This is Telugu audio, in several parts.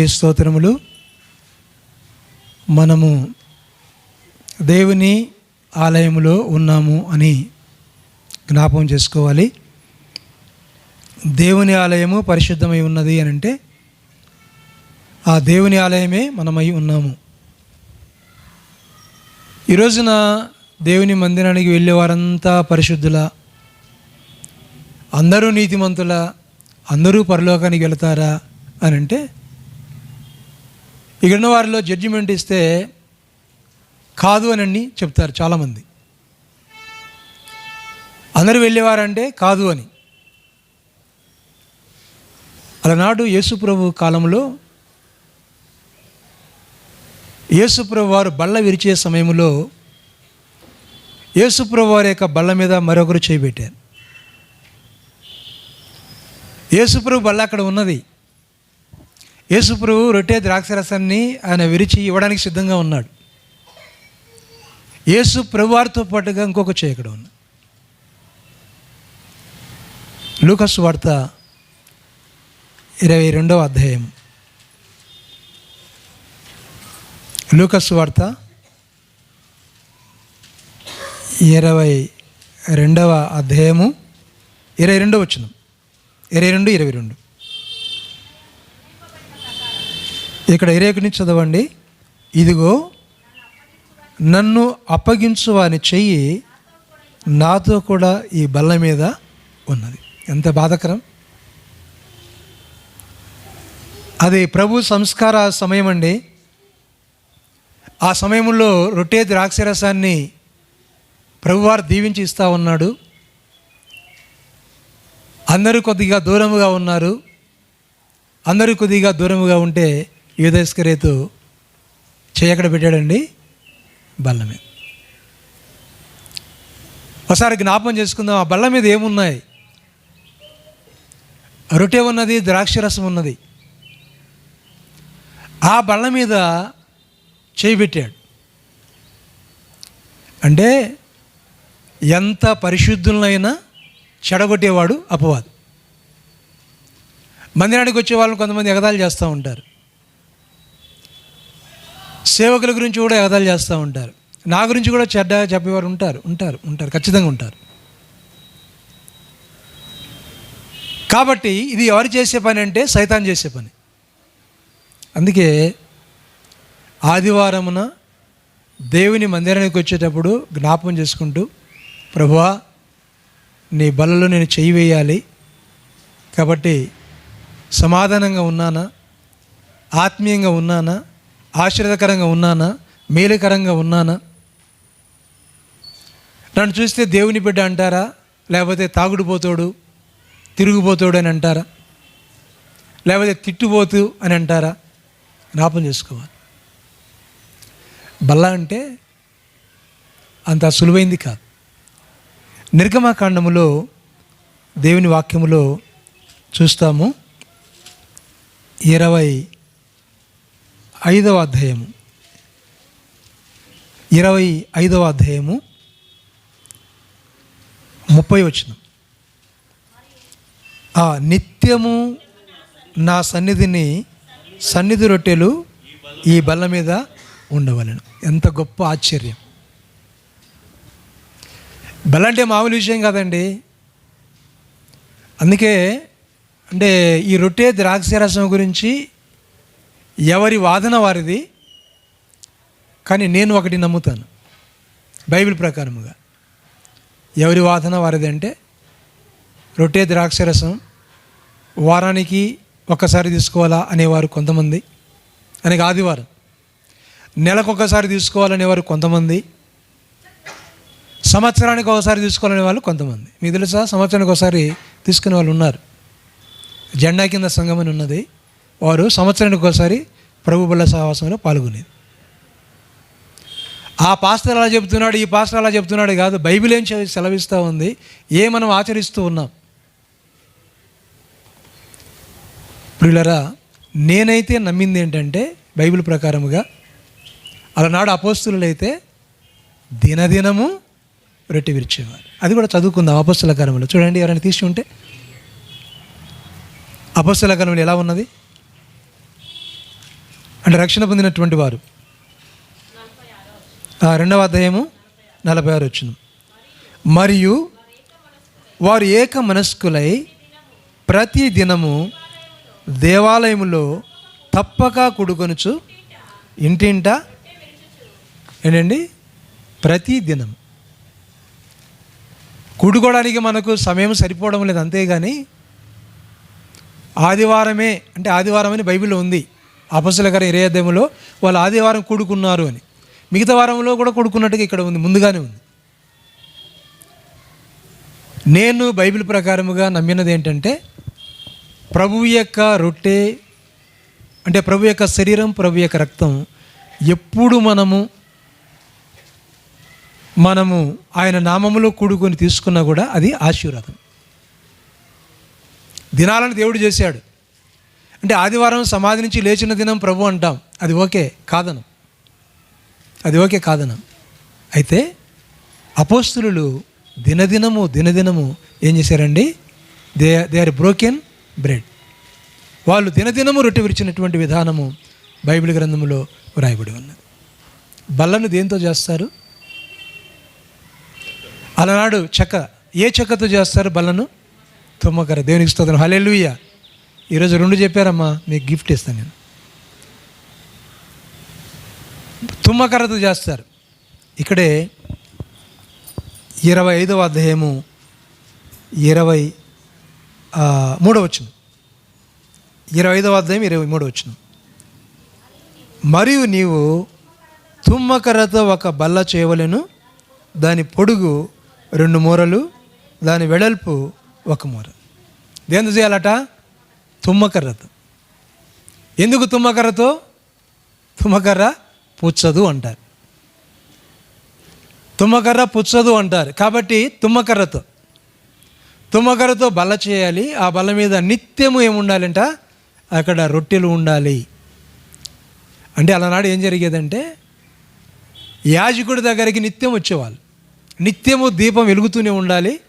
స్తోత్రములు. మనము దేవుని ఆలయములో ఉన్నాము అని జ్ఞాపకం చేసుకోవాలి. దేవుని ఆలయము పరిశుద్ధమై ఉన్నది అని అంటే ఆ దేవుని ఆలయమే మనమై ఉన్నాము. ఈ రోజున దేవుని మందిరానికి వెళ్ళే వారంతా పరిశుద్ధుల అందరూ నీతిమంతుల అందరూ పరలోకానికి వెళతారా అని అంటే ఇక్కడ వారిలో జడ్జిమెంట్ ఇస్తే కాదు అని చెప్తారు చాలామంది. అందరు వెళ్ళేవారంటే కాదు అని. అలనాడు యేసుప్రభు కాలంలో యేసుప్రభు వారు బల్ల విరిచే సమయంలో యేసుప్రభు వారి యొక్క బల్ల మీద మరొకరు చేపెట్టారు యేసుప్రభు బల్ల అక్కడ ఉన్నది. యేసుప్రభు రొట్టె ద్రాక్షరసాన్ని ఆయన విరిచి ఇవ్వడానికి సిద్ధంగా ఉన్నాడు. యేసు ప్రభువారితో పాటుగా ఇంకొక చేయకడ ఉంది. లూకస్ వార్త ఇరవై రెండవ అధ్యాయం. లూకస్ వార్త ఇరవై రెండవ అధ్యాయము ఇరవై రెండవ వచ్చిన ఇరవై రెండు ఇరవై రెండు. ఇక్కడ ఇరేకుని చదవండి? ఇదిగో నన్ను అప్పగించు వాని చెయ్యి నాతో కూడా ఈ బల్ల మీద ఉన్నది. ఎంత బాధకరం. అది ప్రభు సంస్కార సమయం అండి. ఆ సమయంలో రొట్టె ద్రాక్షరసాన్ని ప్రభువారు దీవించి ఇస్తూ ఉన్నాడు. అందరూ కొద్దిగా దూరముగా ఉన్నారు. అందరూ కొద్దిగా దూరముగా ఉంటే యూదస్కరేతు చేయక్కడ పెట్టాడండి? బల్ల మీద. ఒకసారి జ్ఞాపం చేసుకుందాం ఆ బల్ల మీద ఏమున్నాయి? రొట్టె ఉన్నది ద్రాక్షరసం ఉన్నది. ఆ బల్ల మీద చేయి పెట్టాడు. అంటే ఎంత పరిశుద్ధులైనా చెడగొట్టేవాడు అపవాదు. మందిరానికి వచ్చే వాళ్ళని కొంతమంది ఎగదాలు చేస్తూ ఉంటారు. సేవకుల గురించి కూడా ఎగతాలు చేస్తూ ఉంటారు. నా గురించి కూడా చెడ్డ చెప్పేవారు ఉంటారు ఉంటారు ఉంటారు ఖచ్చితంగా ఉంటారు. కాబట్టి ఇది ఎవరు చేసే పని అంటే సైతాన్ చేసే పని. అందుకే ఆదివారమున దేవుని మందిరానికి వచ్చేటప్పుడు జ్ఞాపకం చేసుకుంటూ ప్రభువా నీ బలలో నేను చెయ్యి వేయాలి. కాబట్టి సమాధానంగా ఉన్నానా? ఆత్మీయంగా ఉన్నానా? ఆశ్చర్యకరంగా ఉన్నానా? మేలుకరంగా ఉన్నానా? నన్ను చూస్తే దేవుని బిడ్డ అంటారా? లేకపోతే తాగుడుపోతాడు తిరుగుపోతాడు అని అంటారా? లేకపోతే తిట్టుపోతు అని అంటారా? జ్ఞాపం చేసుకోవాలి. బల్ల అంటే అంత సులువైంది కాదు. నిర్గమాకాండములో దేవుని వాక్యములో చూస్తాము. ఇరవై ఐదవ అధ్యాయము. ఇరవై ఐదవ అధ్యాయము ముప్పై వచ్చిన ఆ నిత్యము నా సన్నిధిని సన్నిధి రొట్టెలు ఈ బల్ల మీద ఉండవలను. ఎంత గొప్ప ఆశ్చర్యం. బల్ల అంటే మామూలు విషయం కాదండి. అందుకే అంటే ఈ రొట్టె ద్రాక్షరసం గురించి ఎవరి వాదన వారిది కానీ నేను ఒకటి నమ్ముతాను. బైబిల్ ప్రకారముగా ఎవరి వాదన వారిది అంటే రొట్టె ద్రాక్షరసం వారానికి ఒక్కసారి తీసుకోవాలా అనేవారు కొంతమంది అనగా ఆదివారం. నెలకొకసారి తీసుకోవాలనేవారు కొంతమంది సంవత్సరానికి ఒకసారి తీసుకోవాలనే వాళ్ళు కొంతమంది. మీకు తెలుసా? సంవత్సరానికి ఒకసారి తీసుకునే వాళ్ళు ఉన్నారు. జెండా కింద సంఘం అని ఉన్నది. వారు సంవత్సరానికి ఒకసారి ప్రభు బల్ల సహవాసంలో పాల్గొనేది. ఆ పాస్టర్ అలా చెప్తున్నాడు ఈ పాస్టర్ అలా చెప్తున్నాడు కాదు బైబిల్ ఏం సెలవిస్తూ ఉంది ఏ మనం ఆచరిస్తూ ఉన్నాం. ప్రియులరా నేనైతే నమ్మింది ఏంటంటే బైబిల్ ప్రకారముగా అలనాడు అపోస్తులైతే దినదినము రొట్టె విరిచేవారు అది కూడా చదువుకుందాం అపస్తుల కాలంలో. చూడండి ఎవరైనా తీసి ఉంటే. అపస్తుల కాలంలో ఎలా ఉన్నది? అంటే రక్షణ పొందినటువంటి వారు. ఆ, రెండవ అధ్యాయము నలభై ఆరు వచ్చిన. మరియు వారు ఏక మనస్కులై ప్రతి దినము దేవాలయములో తప్పక కుడుకొనుచు ఇంటింట ఏంటండి? ప్రతి దినం కూడుకోవడానికి మనకు సమయం సరిపోవడం లేదు అంతేగాని ఆదివారమే అంటే ఆదివారం అని బైబిల్లో ఉంది. అపసుల గారి వాళ్ళు ఆదివారం కూడుకున్నారు అని. మిగతా వారంలో కూడా కూడుకున్నట్టుగా ఇక్కడ ఉంది ముందుగానే ఉంది. నేను బైబిల్ ప్రకారముగా నమ్మినది ఏంటంటే ప్రభు యొక్క రొట్టె అంటే ప్రభు యొక్క శరీరం ప్రభు యొక్క రక్తం ఎప్పుడు మనము మనము ఆయన నామములో కూడుకొని తీసుకున్నా కూడా అది ఆశీర్వాదం. దినాలను దేవుడు చేశాడు. అంటే ఆదివారం సమాధి నుంచి లేచిన దినం ప్రభు అంటాం. అది ఓకే కాదనం. అది ఓకే కాదనం. అయితే అపోస్తులు దినదినము దినదినము ఏం చేశారండి? They they are broken bread. వాళ్ళు దినదినము రొట్టె విరిచినటువంటి విధానము బైబిల్ గ్రంథంలో వ్రాయబడి ఉన్నది. బల్లను దేంతో చేస్తారు? అలనాడు చెక్క. ఏ చెక్కతో చేస్తారు బల్లను? తుమ్మకర దేవునికి స్తోత్రం. హల్లెలూయా. ఈరోజు రెండు చెప్పారమ్మా మీకు గిఫ్ట్ ఇస్తాను నేను. తుమ్మకర్రతో చేస్తారు. ఇక్కడే ఇరవై ఐదవ అధ్యాయము ఇరవై మూడవ వచ్చిన ఇరవై ఐదవ అధ్యాయం ఇరవై మూడవ వచ్చిన మరియు నీవు తుమ్మకర్రతో ఒక బల్ల చేయవలను దాని పొడుగు రెండు మూరలు దాని వెడల్పు ఒక మూర. దేంతో చేయాలట? తుమ్మకర్రతో. ఎందుకు తుమ్మకర్రతో? తుమ్మకర్ర పుచ్చదు అంటారు. తుమ్మకర్ర పుచ్చదు అంటారు. కాబట్టి తుమ్మకర్రతో. తుమ్మకర్రతో బల్ల చేయాలి. ఆ బల్ల మీద నిత్యము ఏముండాలంట? అక్కడ రొట్టెలు ఉండాలి. అంటే అలనాడు ఏం జరిగేదంటే యాజకుడి దగ్గరికి నిత్యం వచ్చేవాళ్ళు. నిత్యము దీపం వెలుగుతూనే ఉండాలి.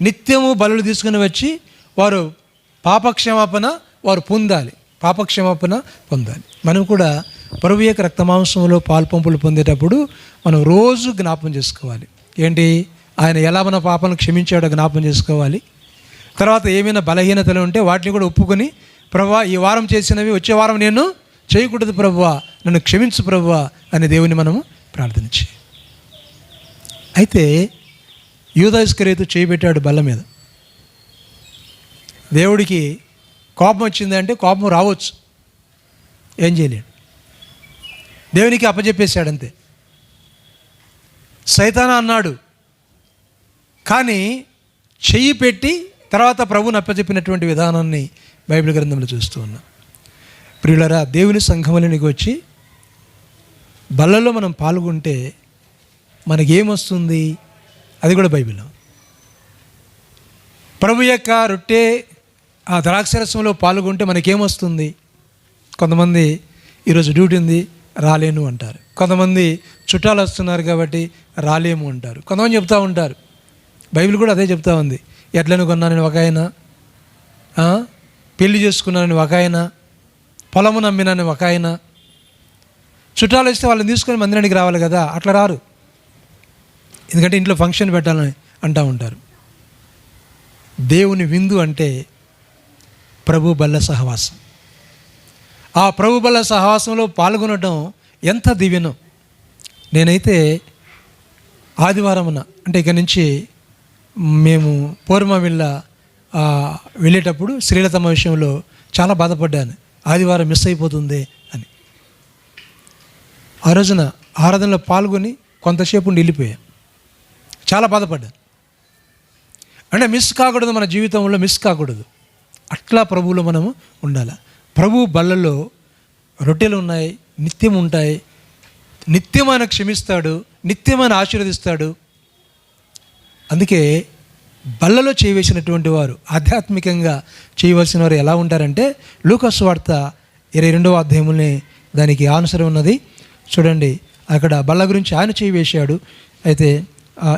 నిత్యము బలులు తీసుకుని వచ్చి వారు పాపక్షమాపణ వారు పొందాలి. పాపక్షమాపణ పొందాలి. మనం కూడా ప్రభు యొక్క రక్తమాంసంలో పాల్పంపులు పొందేటప్పుడు మనం రోజు జ్ఞాపం చేసుకోవాలి. ఏంటి? ఆయన ఎలా మన పాపను క్షమించాడో జ్ఞాపం చేసుకోవాలి. తర్వాత ఏమైనా బలహీనతలు ఉంటే వాటిని కూడా ఒప్పుకొని ప్రభా ఈ వారం చేసినవి వచ్చే వారం నేను చేయకూడదు ప్రభువా నన్ను క్షమించు ప్రభువా అని దేవుని మనము ప్రార్థన అయితే యూదాస్కరేతు చేయబెట్టాడు బల్ల మీద. దేవుడికి కోపం వచ్చిందంటే కోపం రావచ్చు. ఏం చేయలేడు. దేవునికి అప్పచెప్పేశాడు అంతే సైతాన అన్నాడు కానీ చెయ్యి పెట్టి తర్వాత ప్రభుని అప్పచెప్పినటువంటి విధానాన్ని బైబిల్ గ్రంథంలో చూస్తూ ఉన్నాం. ప్రియులరా దేవుని సంఘములనికి వచ్చి బల్లలో మనం పాల్గొంటే మనకేమొస్తుంది? అది కూడా బైబిల్ ప్రభు యొక్క రొట్టె ఆ ద్రాక్షరసంలో పాల్గొంటే మనకేమొస్తుంది? కొంతమంది ఈరోజు డ్యూటీ ఉంది రాలేను అంటారు. కొంతమంది చుట్టాలు వస్తున్నారు కాబట్టి రాలేము అంటారు. కొంతమంది చెప్తూ ఉంటారు. బైబిల్ కూడా అదే చెప్తా ఉంది. ఎట్లను కొన్నానని ఒక ఆయన పెళ్ళి చేసుకున్నానని ఒక ఆయన పొలము నమ్మినని ఒక ఆయన. చుట్టాలు వస్తే వాళ్ళని తీసుకొని మందిరానికి రావాలి కదా అట్లా రారు. ఎందుకంటే ఇంట్లో ఫంక్షన్ పెట్టాలని అంటూ ఉంటారు. దేవుని విందు అంటే ప్రభు బల్ల సహవాసం. ఆ ప్రభు బల్ల సహవాసంలో పాల్గొనడం ఎంత దివ్యనో. నేనైతే ఆదివారమున అంటే ఇక నుంచి మేము పూర్మ వెళ్ళ వెళ్ళేటప్పుడు శ్రీలతమ్మ విషయంలో చాలా బాధపడ్డాను. ఆదివారం మిస్ అయిపోతుంది అని. ఆ రోజున ఆరాధనలో పాల్గొని కొంతసేపు ఉండి వెళ్ళిపోయాను చాలా బాధపడ్డాను. అంటే మిస్ కాకూడదు మన జీవితంలో మిస్ కాకూడదు. అట్లా ప్రభువులో మనము ఉండాలి. ప్రభు బల్లలో రొట్టెలు ఉన్నాయి నిత్యం ఉంటాయి. నిత్యం ఆయన క్షమిస్తాడు నిత్యం ఆయన ఆశీర్వదిస్తాడు. అందుకే బల్లలో చేయవేసినటువంటి వారు ఆధ్యాత్మికంగా చేయవలసిన వారు ఎలా ఉంటారంటే లూకస్ వార్త ఇరవై రెండవ అధ్యాయంలోనే దానికి ఆన్సర్ ఉన్నది. చూడండి అక్కడ బల్ల గురించి ఆయన చేయవేశాడు. అయితే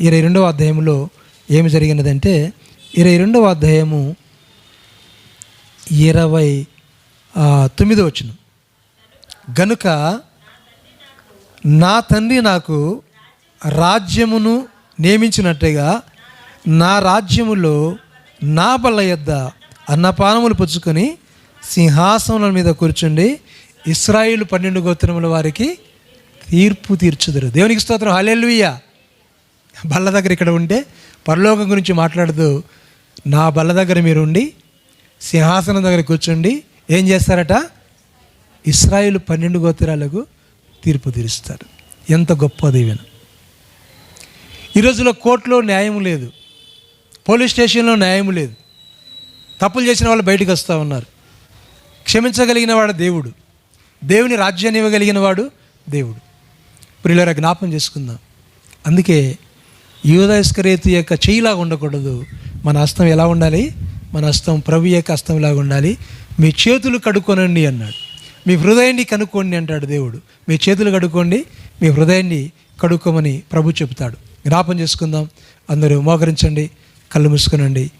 ఇరవై రెండవ అధ్యాయంలో ఏమి జరిగినదంటే ఇరవై రెండవ అధ్యాయము ఇరవై తొమ్మిదో వచ్చిన గనుక నా తండ్రి నాకు రాజ్యమును నియమించినట్టుగా నా రాజ్యములో నా బల్ల యొద్ద అన్నపానములు పుచ్చుకొని సింహాసనం మీద కూర్చుండి ఇస్రాయిల్ పన్నెండు గోత్రముల వారికి తీర్పు తీర్చుదురు. దేవునికి స్తోత్రం. హలెల్వియ బల్ల దగ్గర ఇక్కడ ఉంటే పరలోకం గురించి మాట్లాడుతూ నా బల్ల దగ్గర మీరు ఉండి సింహాసనం దగ్గర కూర్చుండి. ఏం చేస్తారట? ఇస్రాయిల్ పన్నెండు గోత్రాలకు తీర్పు తీరుస్తారు. ఎంత గొప్ప దీవెన. ఈ రోజులో కోర్టులో న్యాయం లేదు. పోలీస్ స్టేషన్లో న్యాయం లేదు. తప్పులు చేసిన వాళ్ళు బయటకు వస్తూ ఉన్నారు. క్షమించగలిగిన వాడు దేవుడు. దేవుని రాజ్యాన్ని ఇవ్వగలిగిన వాడు దేవుడు. ప్రియులరా జ్ఞాపం చేసుకుందాం. అందుకే యూదస్కరేతు యొక్క చేయిలాగా ఉండకూడదు. మన హస్తం ఎలా ఉండాలి? మన హస్తం ప్రభు యొక్క హస్తంలాగా ఉండాలి? మీ చేతులు కడుక్కొనండి అన్నాడు. మీ హృదయాన్ని కనుక్కోండి అంటాడు దేవుడు. మీ చేతులు కడుక్కోండి మీ హృదయాన్ని కడుక్కోమని ప్రభు చెబుతాడు జ్ఞాపం చేసుకుందాం. అందరూ మోకరించండి కళ్ళు మూసుకునండి.